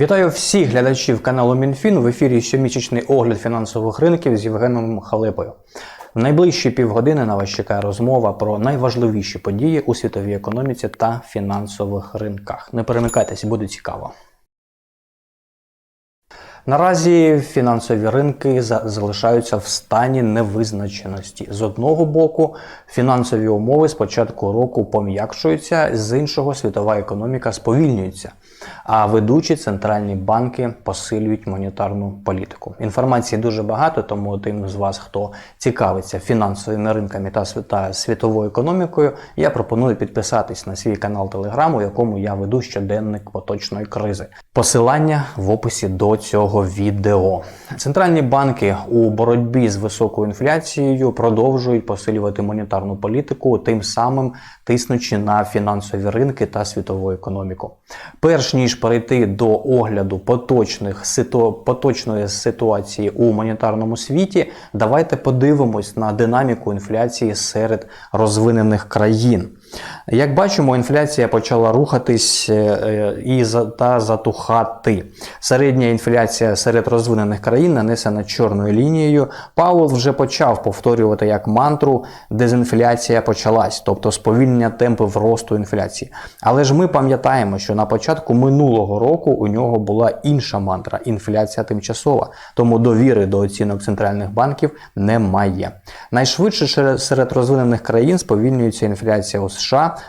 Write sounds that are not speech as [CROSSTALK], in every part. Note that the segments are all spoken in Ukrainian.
Вітаю всіх глядачів каналу МінФін. В ефірі щомісячний огляд фінансових ринків з Євгеном Халепою. В найближчі півгодини на вас чекає розмова про найважливіші події у світовій економіці та фінансових ринках. Не перемикайтесь, буде цікаво. Наразі фінансові ринки за- залишаються в стані невизначеності. З одного боку, фінансові умови з початку року пом'якшуються, з іншого світова економіка сповільнюється. А ведучі центральні банки посилюють монетарну політику. Інформації дуже багато, тому тим з вас, хто цікавиться фінансовими ринками та світовою економікою, я пропоную підписатись на свій канал Телеграм, у якому я веду щоденник поточної кризи. Посилання в описі до цього відео. Центральні банки у боротьбі з високою інфляцією продовжують посилювати монетарну політику, тим самим тиснучи на фінансові ринки та світову економіку. Перш ніж перейти до огляду поточних ситу... поточної ситуації у монетарному світі, давайте подивимось на динаміку інфляції серед розвинених країн. Як бачимо, інфляція почала рухатись е, е, і та затухати. Середня інфляція серед розвинених країн нанесена чорною лінією. Паул вже почав повторювати як мантру, дезінфляція почалась, тобто сповільнення темпів росту інфляції. Але ж ми пам'ятаємо, що на початку минулого року у нього була інша мантра інфляція тимчасова, тому довіри до оцінок центральних банків немає. Найшвидше серед розвинених країн сповільнюється інфляція у США,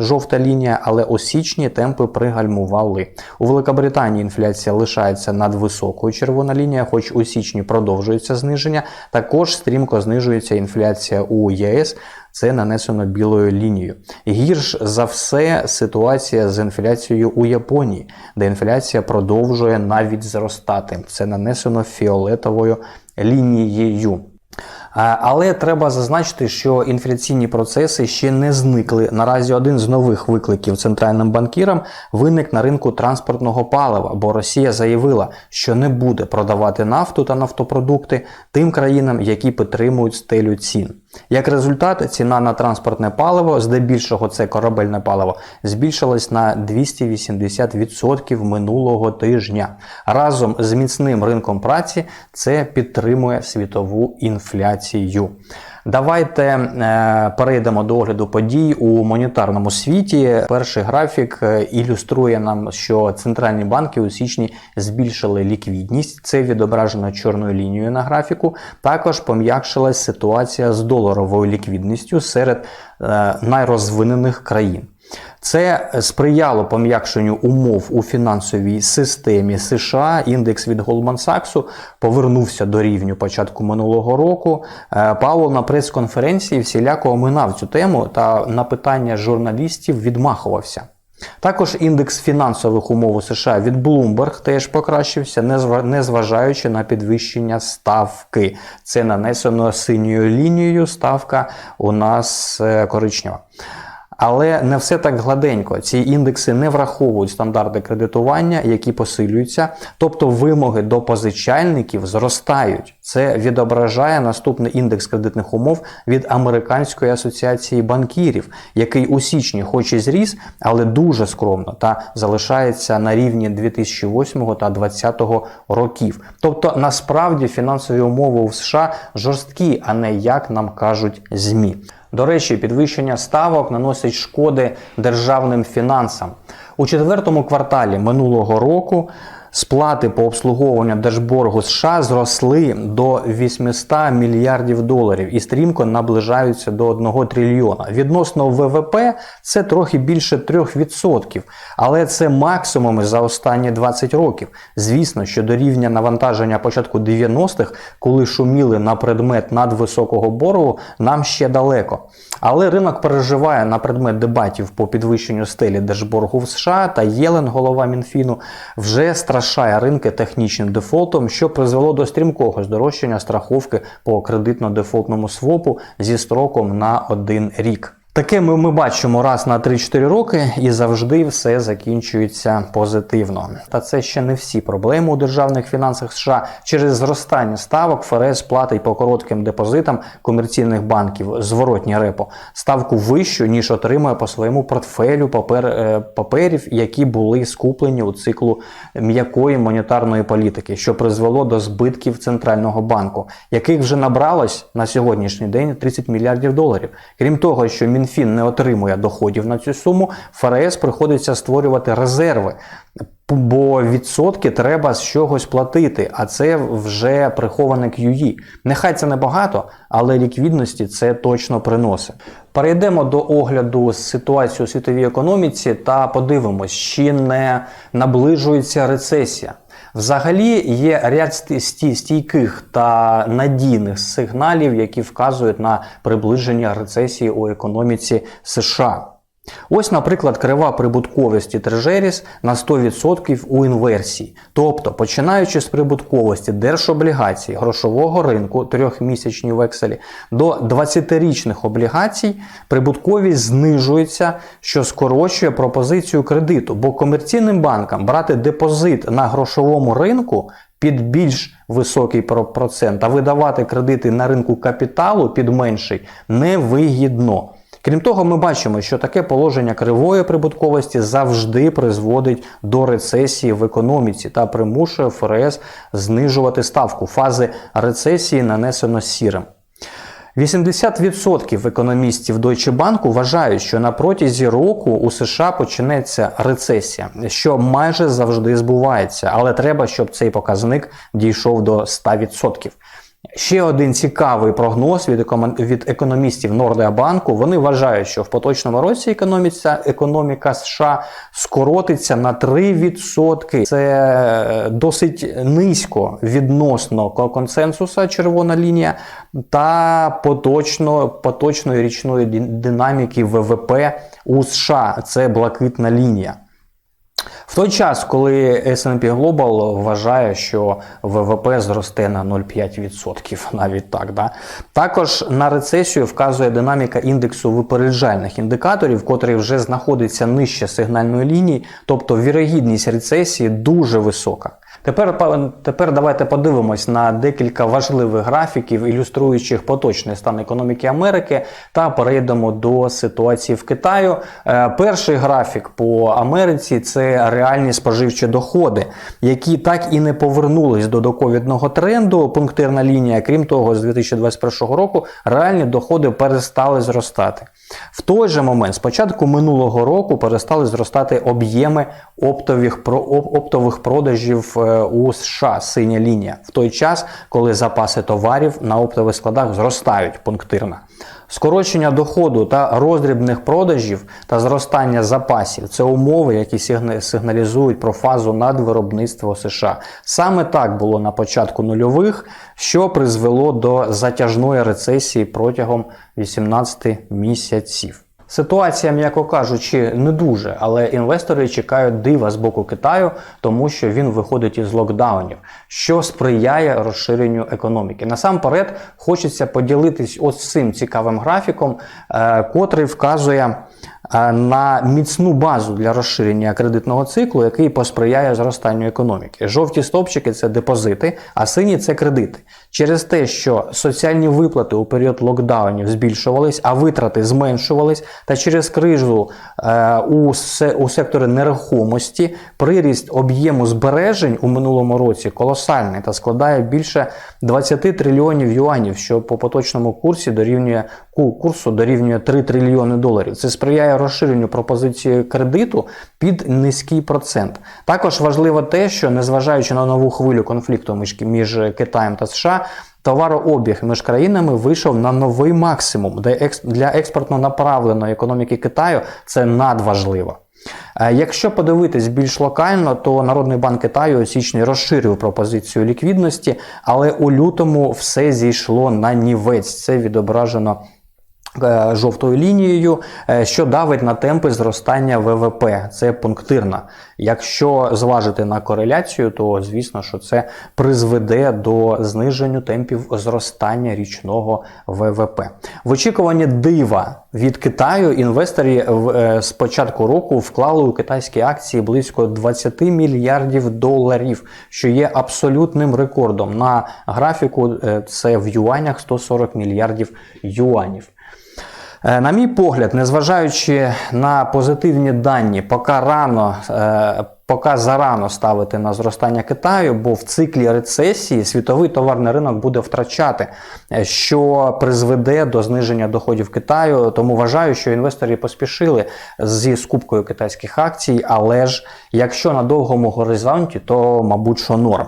жовта лінія, але у січні темпи пригальмували. У Великобританії інфляція лишається над високою червона лінія, хоч у січні продовжується зниження. Також стрімко знижується інфляція у ЄС. Це нанесено білою лінією. Гірш за все ситуація з інфляцією у Японії, де інфляція продовжує навіть зростати. Це нанесено фіолетовою лінією. А, Але треба зазначити, що інфляційні процеси ще не зникли. Наразі один з нових викликів центральним банкірам виник на ринку транспортного палива, бо Росія заявила, що не буде продавати нафту та нафтопродукти тим країнам, які підтримують стелю цін. Як результат, ціна на транспортне паливо, здебільшого це корабельне паливо, збільшилась на 280% минулого тижня. Разом з міцним ринком праці це підтримує світову інфляцію. Давайте е, перейдемо до огляду подій у монетарному світі. Перший графік е, ілюструє нам, що центральні банки у січні збільшили ліквідність. Це відображено чорною лінією на графіку. Також пом'якшилась ситуація з доларовою ліквідністю серед е, найрозвинених країн. Це сприяло пом'якшенню умов у фінансовій системі США. Індекс від Goldman Sachs повернувся до рівню початку минулого року. Е, на прес-конференції всіляко оминав цю тему та на питання журналістів відмахувався. Також індекс фінансових умов у США від Bloomberg теж покращився, незважаючи на підвищення ставки. Це нанесено синьою лінією. Ставка у нас е, коричнева. Але не все так гладенько. Ці індекси не враховують стандарти кредитування, які посилюються, тобто вимоги до позичальників зростають. Це відображає наступний індекс кредитних умов від Американської асоціації банкірів, який у січні, хоч і зріс, але дуже скромно та залишається на рівні 2008 та 2020 років. Тобто, насправді фінансові умови у США жорсткі, а не як нам кажуть ЗМІ. До речі, підвищення ставок наносить шкоди державним фінансам. У четвертому кварталі минулого року сплати по обслуговуванню держборгу США зросли до 800 мільярдів доларів і стрімко наближаються до 1 трильйона. Відносно ВВП це трохи більше 3%, але це максимуми за останні 20 років. Звісно, що до рівня навантаження початку 90-х, коли шуміли на предмет надвисокого боргу, нам ще далеко. Але ринок переживає на предмет дебатів по підвищенню стелі держборгу в США та Єлен, голова Мінфіну, вже страшає ринки технічним дефолтом, що призвело до стрімкого здорожчання страховки по кредитно-дефолтному свопу зі строком на один рік. Таке ми, ми бачимо раз на 3-4 роки, і завжди все закінчується позитивно. Та це ще не всі проблеми у державних фінансах США. Через зростання ставок ФРС платить по коротким депозитам комерційних банків зворотні репо ставку вищу, ніж отримує по своєму портфелю папер, е, паперів, які були скуплені у циклу м'якої монетарної політики, що призвело до збитків центрального банку, яких вже набралось на сьогоднішній день 30 мільярдів доларів. Крім того, що Мінфін не отримує доходів на цю суму, ФРС приходиться створювати резерви. Бо відсотки треба з чогось платити, а це вже приховане QE. Нехай це небагато, але ліквідності це точно приносить. Перейдемо до огляду ситуації у світовій економіці та подивимось, чи не наближується рецесія. Взагалі є ряд сті- стійких та надійних сигналів, які вказують на приближення рецесії у економіці США. Ось, наприклад, крива прибутковості Трежеріс на 100% у інверсії. Тобто, починаючи з прибутковості держоблігацій грошового ринку трьохмісячні векселі до 20-річних облігацій, прибутковість знижується, що скорочує пропозицію кредиту, бо комерційним банкам брати депозит на грошовому ринку під більш високий процент, а видавати кредити на ринку капіталу під менший невигідно. Крім того, ми бачимо, що таке положення кривої прибутковості завжди призводить до рецесії в економіці та примушує ФРС знижувати ставку. Фази рецесії нанесено сірим. 80% економістів Deutsche Bank вважають, що на протязі року у США почнеться рецесія, що майже завжди збувається, але треба, щоб цей показник дійшов до 100%. Ще один цікавий прогноз від, від економістів Нордеабанку. Вони вважають, що в поточному році економіця, економіка США скоротиться на 3%. Це е, досить низько відносно консенсуса червона лінія та поточно, поточної річної динаміки ВВП у США. Це блакитна лінія. В той час, коли S&P Global вважає, що ВВП зросте на 0,5%, [LAUGHS] навіть так. Да? Також на рецесію вказує динаміка індексу випереджальних індикаторів, котрий вже знаходиться нижче сигнальної лінії, тобто вірогідність рецесії дуже висока. Тепер, тепер давайте подивимось на декілька важливих графіків, ілюструючих поточний стан економіки Америки, та перейдемо до ситуації в Китаю. Е, Перший графік по Америці це реальні споживчі доходи, які так і не повернулись до доковідного тренду. Пунктирна лінія, крім того, з 2021 року реальні доходи перестали зростати. В той же момент, з початку минулого року, перестали зростати об'єми оптових, оптових продажів е, у США, синя лінія, в той час, коли запаси товарів на оптових складах зростають пунктирно. Скорочення доходу та роздрібних продажів та зростання запасів це умови, які сигналізують про фазу надвиробництва США. Саме так було на початку нульових, що призвело до затяжної рецесії протягом 18 місяців. Ситуація, м'яко кажучи, не дуже, але інвестори чекають дива з боку Китаю, тому що він виходить із локдаунів, що сприяє розширенню економіки. Насамперед, хочеться поділитись ось цим цікавим графіком, е, котрий вказує на міцну базу для розширення кредитного циклу, який посприяє зростанню економіки. Жовті стовпчики це депозити, а сині це кредити. Через те, що соціальні виплати у період локдаунів збільшувались, а витрати зменшувались, та через кризу е, у, у секторі нерухомості приріст об'єму збережень у минулому році колосальний та складає більше 20 трильйонів юанів, що по поточному курсі дорівнює курсу дорівнює 3 трильйони доларів. Це сприяє розширенню пропозиції кредиту під низький процент. Також важливо те, що незважаючи на нову хвилю конфлікту між, Китаєм та США. Товарообіг між країнами вийшов на новий максимум, де для експортно направленої економіки Китаю це надважливо. Е, Якщо подивитись більш локально, то Народний банк Китаю у січні розширив пропозицію ліквідності, але у лютому все зійшло на нівець. Це відображено жовтою лінією, е, що давить на темпи зростання ВВП. Це пунктирна. Якщо зважити на кореляцію, то звісно, що це призведе до зниження темпів зростання річного ВВП. В очікуванні дива від Китаю інвестори е, з початку року вклали у китайські акції близько 20 мільярдів доларів, що є абсолютним рекордом. На графіку е, це в юанях 140 мільярдів юанів. Е, На мій погляд, незважаючи на позитивні дані, поки рано, е, поки зарано ставити на зростання Китаю, бо в циклі рецесії світовий товарний ринок буде втрачати, е, що призведе до зниження доходів Китаю. Тому вважаю, що інвестори поспішили зі скупкою китайських акцій, але ж якщо на довгому горизонті, то мабуть, що норм.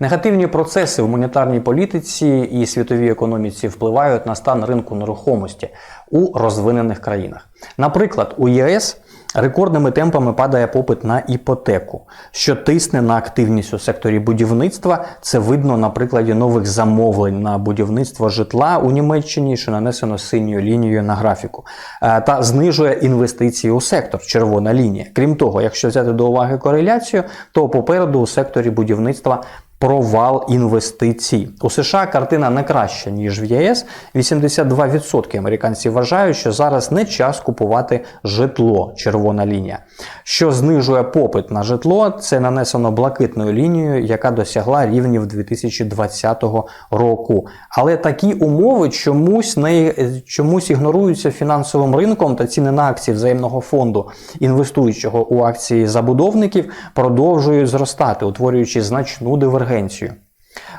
Негативні процеси в монетарній політиці і світовій економіці впливають на стан ринку нерухомості у розвинених країнах. Наприклад, у ЄС рекордними темпами падає попит на іпотеку, що тисне на активність у секторі будівництва. Це видно на прикладі нових замовлень на будівництво житла у Німеччині, що нанесено синьою лінією на графіку, Е, та знижує інвестиції у сектор червона лінія. Крім того, якщо взяти до уваги кореляцію, то попереду у секторі будівництва провал інвестицій. У США картина не краща, ніж в ЄС. 82% американців вважають, що зараз не час купувати житло, червона лінія. Що знижує попит на житло, це нанесено блакитною лінією, яка досягла рівнів 2020 року. Але такі умови чомусь не чомусь ігноруються фінансовим ринком та ціни на акції взаємного фонду, інвестуючого у акції забудовників, продовжують зростати, утворюючи значну дивергенцію.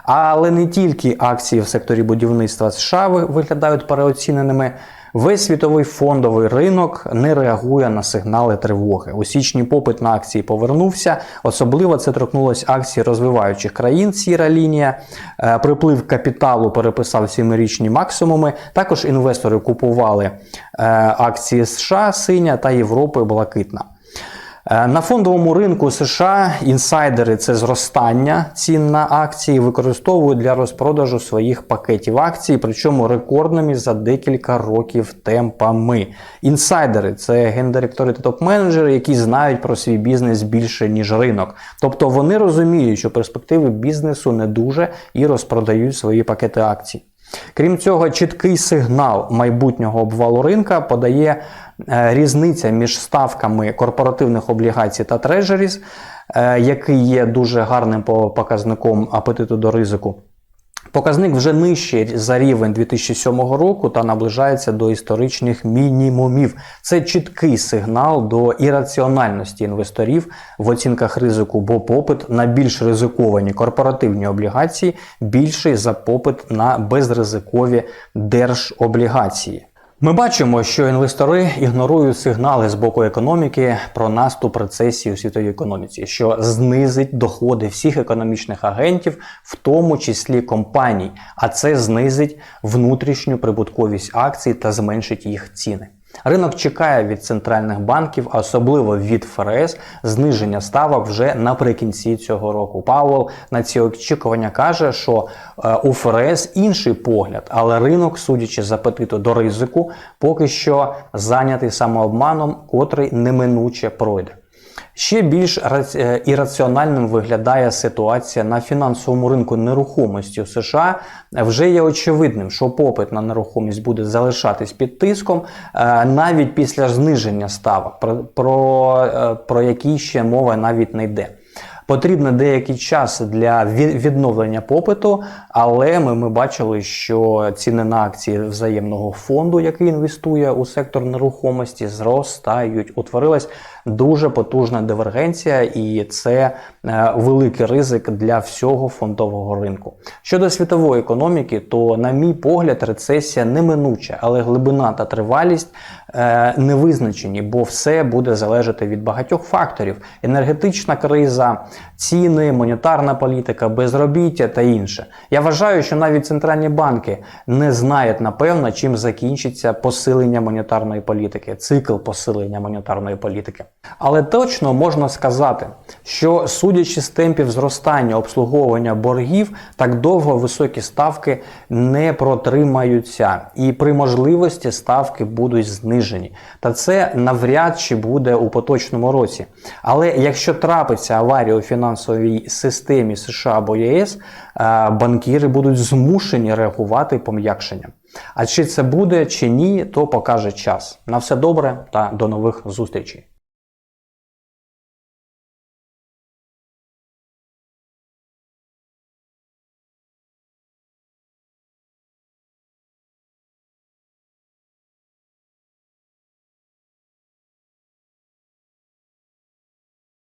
Але не тільки акції в секторі будівництва США виглядають переоціненими. Весь світовий фондовий ринок не реагує на сигнали тривоги. У січні попит на акції повернувся. Особливо це торкнулося акцій розвиваючих країн. Сіра лінія. Е, Приплив капіталу переписав сімирічні максимуми. Також інвестори купували е, акції США синя та Європи блакитна. Е, На фондовому ринку США інсайдери це зростання цін на акції використовують для розпродажу своїх пакетів акцій, причому рекордними за декілька років темпами. Інсайдери це гендиректори та топ-менеджери, які знають про свій бізнес більше ніж ринок. Тобто вони розуміють, що перспективи бізнесу не дуже і розпродають свої пакети акцій. Крім цього, чіткий сигнал майбутнього обвалу ринка подає е, різниця між ставками корпоративних облігацій та трежеріс, е, який є дуже гарним показником апетиту до ризику. Показник вже нижчий за рівень 2007 року та наближається до історичних мінімумів. Це чіткий сигнал до ірраціональності інвесторів в оцінках ризику, бо попит на більш ризиковані корпоративні облігації більший за попит на безризикові держоблігації. Ми бачимо, що інвестори ігнорують сигнали з боку економіки про наступ рецесії у світовій економіці, що знизить доходи всіх економічних агентів, в тому числі компаній, а це знизить внутрішню прибутковість акцій та зменшить їх ціни. Ринок чекає від центральних банків, особливо від ФРС, зниження ставок вже наприкінці цього року. Павел на ці очікування каже, що е, у ФРС інший погляд, але ринок, судячи з апетиту до ризику, поки що зайнятий самообманом, котрий неминуче пройде. Ще більш е, ірраціональним виглядає ситуація на фінансовому ринку нерухомості у США. Вже є очевидним, що попит на нерухомість буде залишатись під тиском е, навіть після зниження ставок, про, про, е, про які ще мова навіть не йде. Потрібно деякий час для ві- відновлення попиту, але ми, ми бачили, що ціни на акції взаємного фонду, який інвестує у сектор нерухомості, зростають. Утворилась дуже потужна дивергенція, і це е, великий ризик для всього фондового ринку. Щодо світової економіки, то, на мій погляд, рецесія неминуча, але глибина та тривалість е, не визначені, бо все буде залежати від багатьох факторів: енергетична криза, ціни, монетарна політика, безробіття та інше. Я вважаю, що навіть центральні банки не знають напевно, чим закінчиться посилення монетарної політики, цикл посилення монетарної політики. Але точно можна сказати, що судячи з темпів зростання обслуговування боргів, так довго високі ставки не протримаються, і при можливості ставки будуть знижені. Та це навряд чи буде у поточному році. Але якщо трапиться аварія у фінансовій системі США або ЄС, е, банкіри будуть змушені реагувати пом'якшенням. А чи це буде чи ні, то покаже час. На все добре та до нових зустрічей.